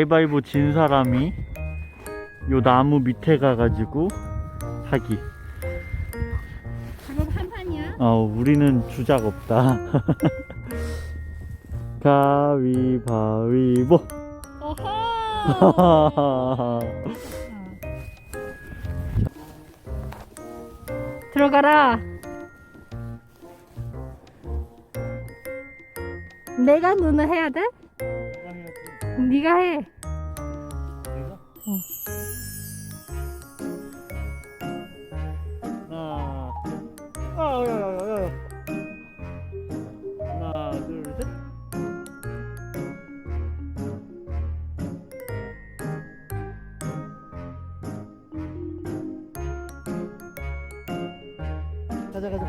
가위바위보 진 사람이 요 나무 밑에 가가지고 하기. 작업 한 판이야? 어, 우리는 주작 없다. 가위바위보. 들어가라. 내가 눈을 해야 돼? 네가 해. 하나, 아, 야, 야, 야, 야. 하나, 둘, 셋. 가자, 가자.